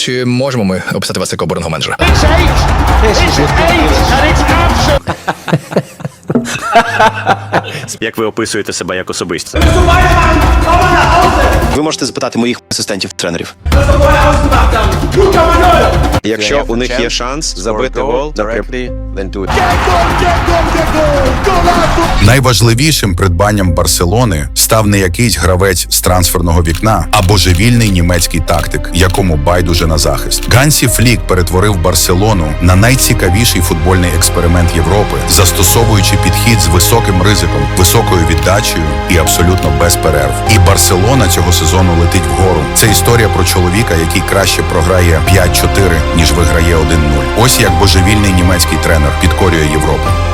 Чи можемо ми описати вас як оборонного менеджера? Як ви описуєте себе як особистість? Ви можете запитати моїх асистентів-тренерів. Якщо у них є шанс забити гол, Найважливішим придбанням Барселони став не якийсь гравець з трансферного вікна, а божевільний німецький тактик, якому байдуже на захист. Гансі Флік перетворив Барселону на найцікавіший футбольний експеримент Європи, застосовуючи підхід з високим ризиком, високою віддачею і абсолютно без перерв. І Барселона цього сезону летить вгору. Це історія про чоловіка, який краще програє 5-4, ніж виграє 1-0. Ось як божевільний німецький тренер підкорює Європу.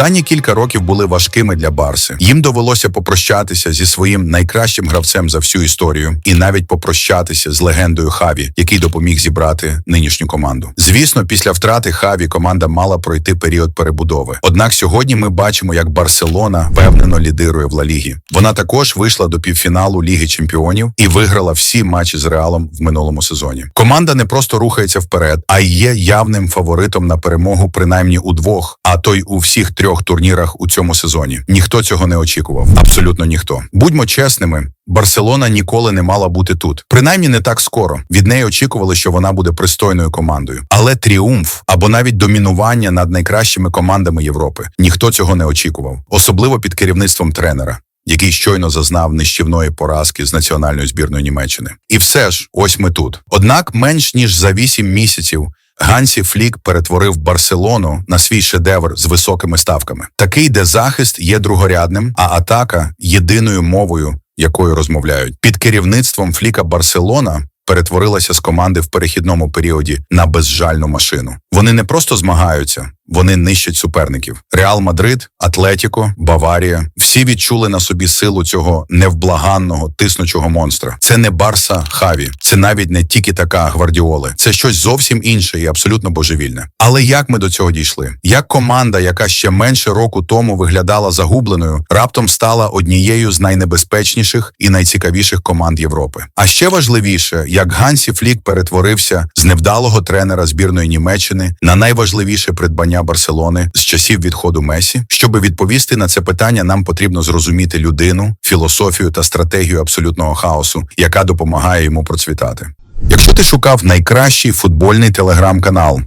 Останні кілька років були важкими для Барси. Їм довелося попрощатися зі своїм найкращим гравцем за всю історію, і навіть попрощатися з легендою Хаві, який допоміг зібрати нинішню команду. Звісно, після втрати Хаві команда мала пройти період перебудови. Однак сьогодні ми бачимо, як Барселона впевнено лідирує в Ла Лігі. Вона також вийшла до півфіналу Ліги Чемпіонів і виграла всі матчі з Реалом в минулому сезоні. Команда не просто рухається вперед, а й є явним фаворитом на перемогу, принаймні у двох, а то й у всіх трьох турнірах у цьому сезоні. Ніхто цього не очікував. Абсолютно ніхто. Будьмо чесними. Барселона ніколи не мала бути тут, принаймні не так скоро. Від неї очікували, що вона буде пристойною командою. Але тріумф або навіть домінування над найкращими командами Європи ніхто цього не очікував, особливо під керівництвом тренера. Який щойно зазнав нищівної поразки з національною збірною Німеччини, і все ж, ось ми тут. Однак, менш ніж за вісім місяців Гансі Флік перетворив Барселону на свій шедевр з високими ставками, такий, де захист є другорядним, а атака єдиною мовою, якою розмовляють. Під керівництвом Фліка Барселона перетворилася з команди в перехідному періоді на безжальну машину. Вони не просто змагаються, вони нищать суперників. Реал Мадрид, Атлетіко, Баварія всі відчули на собі силу цього невблаганного тиснучого монстра. Це не Барса Хаві, це навіть не тільки така гвардіоли. Це щось зовсім інше і абсолютно божевільне. Але як ми до цього дійшли? Як команда, яка ще менше року тому виглядала загубленою, раптом стала однією з найнебезпечніших і найцікавіших команд Європи. А ще важливіше, як Гансі Флік перетворився з невдалого тренера збірної Німеччини на найважливіше придбання Барселони з часів відходу Месі. Щоби відповісти на це питання, нам потрібно зрозуміти людину, філософію та стратегію абсолютного хаосу, яка допомагає йому процвітати. Якщо ти шукав найкращий футбольний телеграм-канал,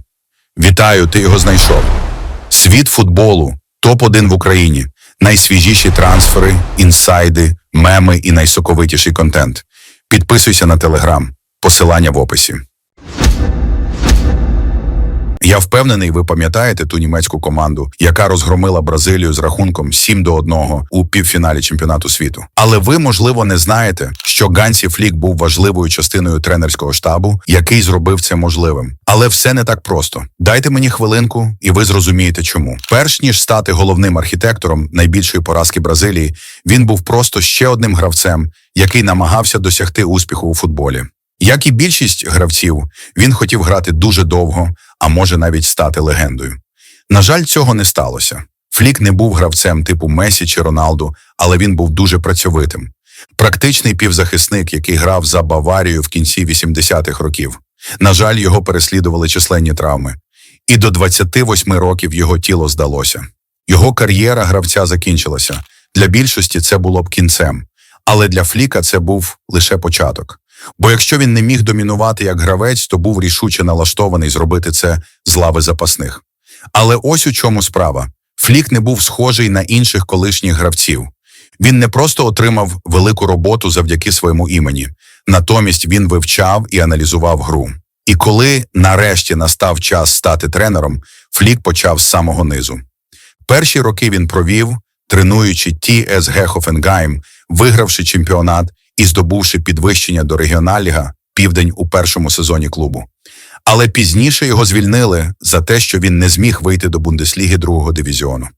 вітаю, ти його знайшов. Світ футболу, топ-1 в Україні, найсвіжіші трансфери, інсайди, меми і найсоковитіший контент. Підписуйся на телеграм, посилання в описі. Я впевнений, ви пам'ятаєте ту німецьку команду, яка розгромила Бразилію з рахунком 7 до 1 у півфіналі чемпіонату світу. Але ви, можливо, не знаєте, що Гансі Флік був важливою частиною тренерського штабу, який зробив це можливим. Але все не так просто. Дайте мені хвилинку, і ви зрозумієте, чому. Перш ніж стати головним архітектором найбільшої поразки Бразилії, він був просто ще одним гравцем, який намагався досягти успіху у футболі. Як і більшість гравців, він хотів грати дуже довго, а може навіть стати легендою. На жаль, цього не сталося. Флік не був гравцем типу Месі чи Роналду, але він був дуже працьовитим. Практичний півзахисник, який грав за Баварію в кінці 80-х років. На жаль, його переслідували численні травми. І до 28 років його тіло здалося. Його кар'єра гравця закінчилася. Для більшості це було б кінцем, але для Фліка це був лише початок. Бо якщо він не міг домінувати як гравець, то був рішуче налаштований зробити це з лави запасних. Але ось у чому справа: Флік не був схожий на інших колишніх гравців. Він не просто отримав велику роботу завдяки своєму імені, натомість він вивчав і аналізував гру. І коли нарешті настав час стати тренером, Флік почав з самого низу. Перші роки він провів, тренуючи ТСГ Хофенгайм, вигравши чемпіонат і здобувши підвищення до регіоналіга південь у першому сезоні клубу. Але пізніше його звільнили за те, що він не зміг вийти до Бундесліги другого дивізіону.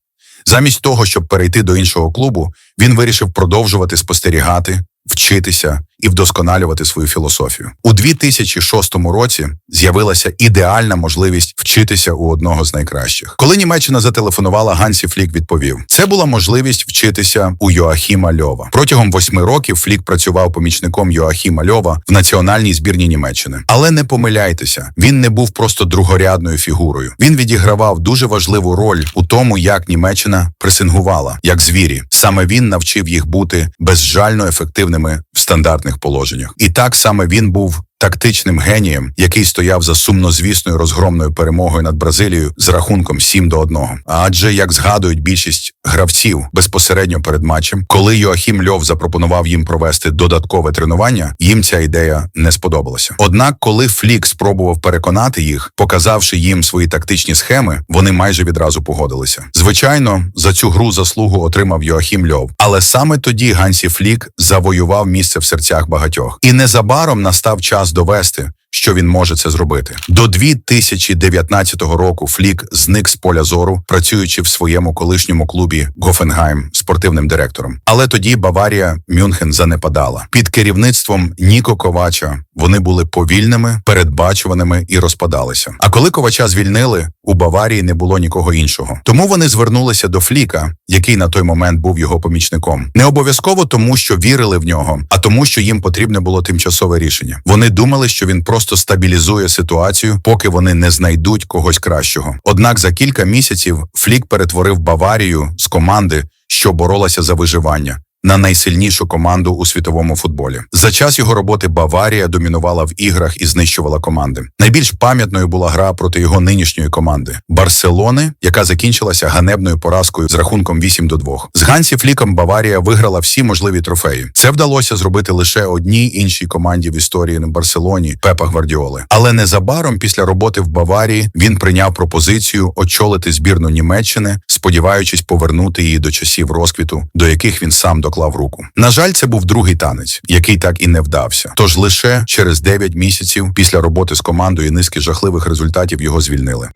Замість того, щоб перейти до іншого клубу, він вирішив продовжувати спостерігати, вчитися і вдосконалювати свою філософію. У 2006 році з'явилася ідеальна можливість вчитися у одного з найкращих. Коли Німеччина зателефонувала, Гансі Флік відповів: це була можливість вчитися у Йоахіма Льова. Протягом восьми років Флік працював помічником Йоахіма Льова в національній збірні Німеччини. Але не помиляйтеся, він не був просто другорядною фігурою. Він відігравав дуже важливу роль у тому, як Німеччина пресингувала, як звірі. Саме він навчив їх бути безжально ефективними в стандартних положеннях. І так саме він був. Тактичним генієм, який стояв за сумнозвісною розгромною перемогою над Бразилією з рахунком 7 до 1. Адже, як згадують більшість гравців безпосередньо перед матчем, коли Йоахім Льов запропонував їм провести додаткове тренування, їм ця ідея не сподобалася. Однак, коли Флік спробував переконати їх, показавши їм свої тактичні схеми, вони майже відразу погодилися. Звичайно, за цю гру заслугу отримав Йоахім Льов, але саме тоді Гансі Флік завоював місце в серцях багатьох, і незабаром настав час довести. Що він може це зробити до 2019 року. Флік зник з поля зору, працюючи в своєму колишньому клубі Гофенгайм спортивним директором. Але тоді Баварія Мюнхен занепадала під керівництвом Ніко Ковача. Вони були повільними, передбачуваними і розпадалися. А коли ковача звільнили, у Баварії не було нікого іншого. Тому вони звернулися до Фліка, який на той момент був його помічником. Не обов'язково тому, що вірили в нього, а тому, що їм потрібне було тимчасове рішення. Вони думали, що він просто стабілізує ситуацію, поки вони не знайдуть когось кращого. Однак за кілька місяців Флік перетворив Баварію з команди, що боролася за виживання. На найсильнішу команду у світовому футболі за час його роботи Баварія домінувала в іграх і знищувала команди. Найбільш пам'ятною була гра проти його нинішньої команди Барселони, яка закінчилася ганебною поразкою з рахунком 8 до 2. З Гансі Фліком Баварія виграла всі можливі трофеї. Це вдалося зробити лише одній іншій команді в історії на Барселоні Пепа Гвардіоли. Але незабаром після роботи в Баварії він прийняв пропозицію очолити збірну Німеччини, сподіваючись повернути її до часів розквіту, до яких він сам доклав руку. На жаль, це був другий танець, який так і не вдався. Тож лише через 9 місяців після роботи з командою низки жахливих результатів його звільнили.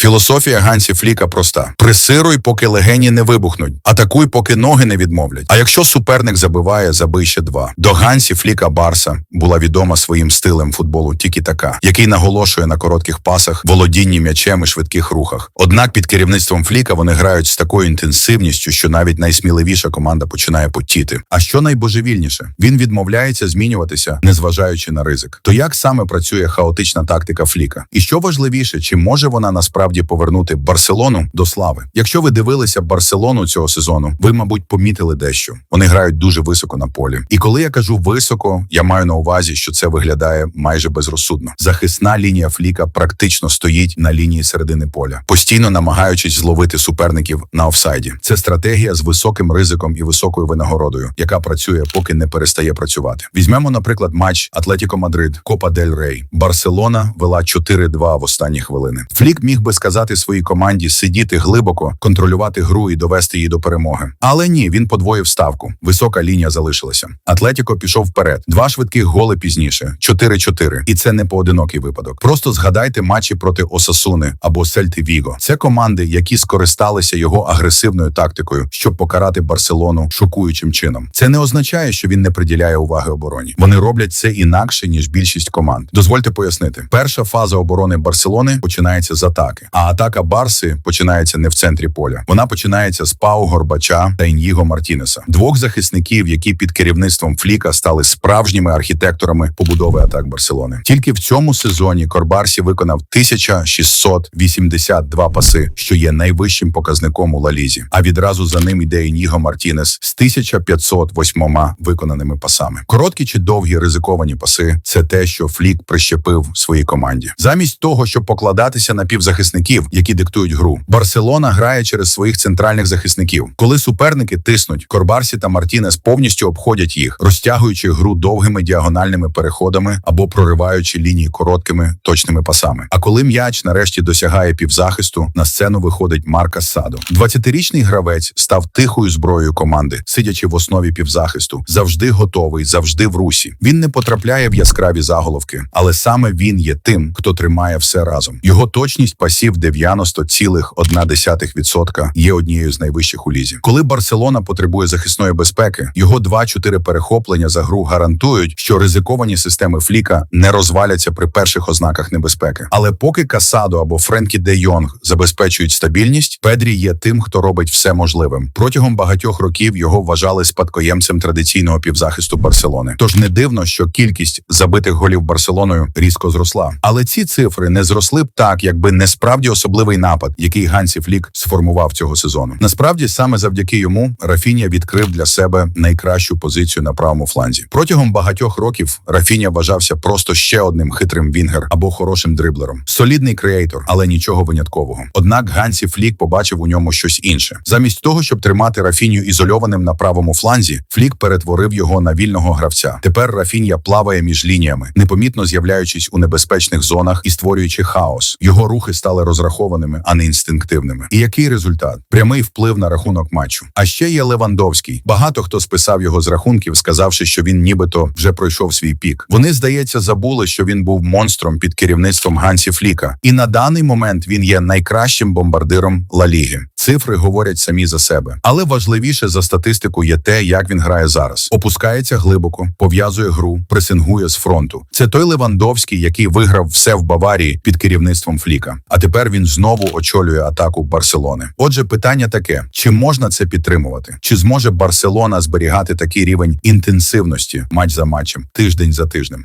Філософія Гансі Фліка проста: присируй, поки легені не вибухнуть, атакуй, поки ноги не відмовлять. А якщо суперник забиває, забий ще два. До Гансі Фліка Барса була відома своїм стилем футболу тільки така, який наголошує на коротких пасах, володінні м'ячем і швидких рухах. Однак під керівництвом Фліка вони грають з такою інтенсивністю, що навіть найсміливіша команда починає потіти. А що найбожевільніше, він відмовляється змінюватися, незважаючи на ризик. То як саме працює хаотична тактика Фліка? І що важливіше, чи може вона насправді повернути Барселону до слави? Якщо ви дивилися Барселону цього сезону, ви, мабуть, помітили дещо. Вони грають дуже високо на полі. І коли я кажу високо, я маю на увазі, що це виглядає майже безрозсудно. Захисна лінія Фліка практично стоїть на лінії середини поля, постійно намагаючись зловити суперників на офсайді. Це стратегія з високим ризиком і високою винагородою, яка працює, поки не перестає працювати. Візьмемо, наприклад, матч Атлетіко Мадрид, Копа Дель Рей. Барселона вела 4-2 в останні хвилини. Флік міг би сказати своїй команді сидіти глибоко, контролювати гру і довести її до перемоги. Але ні, він подвоїв ставку. Висока лінія залишилася. Атлетіко пішов вперед. Два швидких голи пізніше 4-4. І це не поодинокий випадок. Просто згадайте матчі проти Осасуни або Сельти Віго. Це команди, які скористалися його агресивною тактикою, щоб покарати Барселону шокуючим чином. Це не означає, що він не приділяє уваги обороні. Вони роблять це інакше ніж більшість команд. Дозвольте пояснити, перша фаза оборони Барселони починається з атаки, а атака Барси починається не в центрі поля. Вона починається з Пау Горбача та Ін'їго Мартінеса, двох захисників, які під керівництвом Фліка стали справжніми архітекторами побудови атак Барселони. Тільки в цьому сезоні Корбарсі виконав 1682 паси, що є найвищим показником у Лалізі. А відразу за ним іде Ін'їго Мартінес з 1508 виконаними пасами. Короткі чи довгі ризиковані паси це те, що Флік прищепив своїй команді. Замість того, щоб покладатися на півзахисників, які диктують гру, Барселона грає через своїх центральних захисників. Коли суперники тиснуть, Корбарсі та Мартінес повністю обходять їх, розтягуючи гру довгими діагональними переходами або прориваючи лінії короткими точними пасами. А коли м'яч нарешті досягає півзахисту, на сцену виходить Марка Садо. 20-річний гравець став тихою зброєю команди, сидячи в основі півзахисту, завжди готовий, завжди в русі. Він не потрапляє в яскраві заголовки, але саме він є тим, хто тримає все разом. Його точність пасів гравців 90,1% є однією з найвищих у лізі. Коли Барселона потребує захисної безпеки, його 2-4 перехоплення за гру гарантують, що ризиковані системи Фліка не розваляться при перших ознаках небезпеки. Але поки Касадо або Френкі де Йонг забезпечують стабільність, Педрі є тим, хто робить все можливим. Протягом багатьох років його вважали спадкоємцем традиційного півзахисту Барселони. Тож не дивно, що кількість забитих голів Барселоною різко зросла. Але ці цифри не зросли б так, якби не справді особливий напад, який Гансі Флік сформував цього сезону. Насправді, саме завдяки йому Рафінія відкрив для себе найкращу позицію на правому фланзі. Протягом багатьох років Рафіня вважався просто ще одним хитрим вінгер або хорошим дриблером. Солідний креатор, але нічого виняткового. Однак Гансі Флік побачив у ньому щось інше. Замість того, щоб тримати Рафінію ізольованим на правому фланзі, Флік перетворив його на вільного гравця. Тепер Рафінія плаває між лініями, непомітно з'являючись у небезпечних зонах і створюючи хаос. Його рухи стали розрахованими, а не інстинктивними. І який результат? Прямий вплив на рахунок матчу. А ще є Левандовський. Багато хто списав його з рахунків, сказавши, що він нібито вже пройшов свій пік. Вони, здається, забули, що він був монстром під керівництвом Гансі Фліка. І на даний момент він є найкращим бомбардиром Ла Ліги. Цифри говорять самі за себе, але важливіше за статистику є те, як він грає зараз. Опускається глибоко, пов'язує гру, пресингує з фронту. Це той Левандовський, який виграв все в Баварії під керівництвом Фліка. А тепер він знову очолює атаку Барселони. Отже, питання таке: чи можна це підтримувати? Чи зможе Барселона зберігати такий рівень інтенсивності матч за матчем, тиждень за тижнем?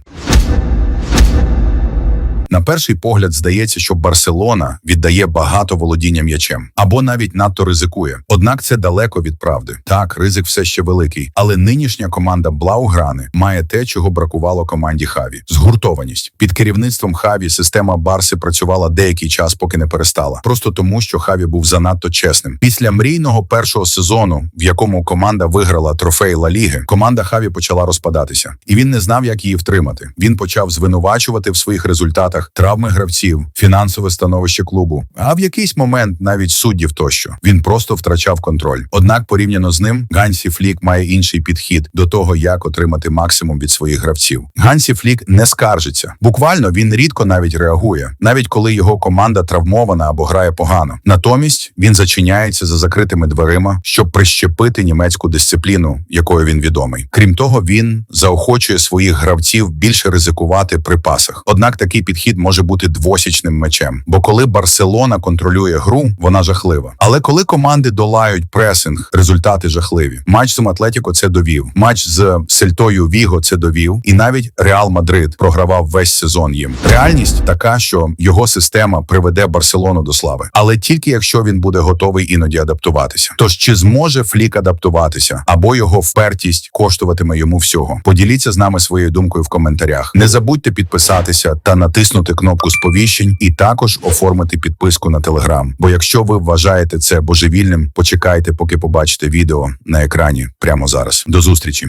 На перший погляд здається, що Барселона віддає багато володіння м'ячем або навіть надто ризикує. Однак це далеко від правди. Так, ризик все ще великий, але нинішня команда Блауграни має те, чого бракувало команді Хаві: згуртованість. Під керівництвом Хаві система Барси працювала деякий час, поки не перестала. Просто тому, що Хаві був занадто чесним. Після мрійного першого сезону, в якому команда виграла трофей Ла Ліги, команда Хаві почала розпадатися, і він не знав, як її втримати. Він почав звинувачувати в своїх результатах травми гравців, фінансове становище клубу, а в якийсь момент навіть суддів тощо. Він просто втрачав контроль. Однак, порівняно з ним, Гансі Флік має інший підхід до того, як отримати максимум від своїх гравців. Гансі Флік не скаржиться. Буквально він рідко навіть реагує, навіть коли його команда травмована або грає погано. Натомість він зачиняється за закритими дверима, щоб прищепити німецьку дисципліну, якою він відомий. Крім того, він заохочує своїх гравців більше ризикувати при пасах. Однак такий підхід може бути двосічним мечем. Бо коли Барселона контролює гру, вона жахлива. Але коли команди долають пресинг, результати жахливі. Матч з Атлетіко це довів. Матч з Сельтою Віго це довів. І навіть Реал Мадрид програвав весь сезон їм. Реальність така, що його система приведе Барселону до слави, але тільки якщо він буде готовий іноді адаптуватися. Тож чи зможе Флік адаптуватися, або його впертість коштуватиме йому всього? Поділіться з нами своєю думкою в коментарях. Не забудьте підписатися та натиснути кнопку сповіщень, і також оформити підписку на телеграм. Бо якщо ви вважаєте це божевільним, почекайте, поки побачите відео на екрані прямо зараз. До зустрічі.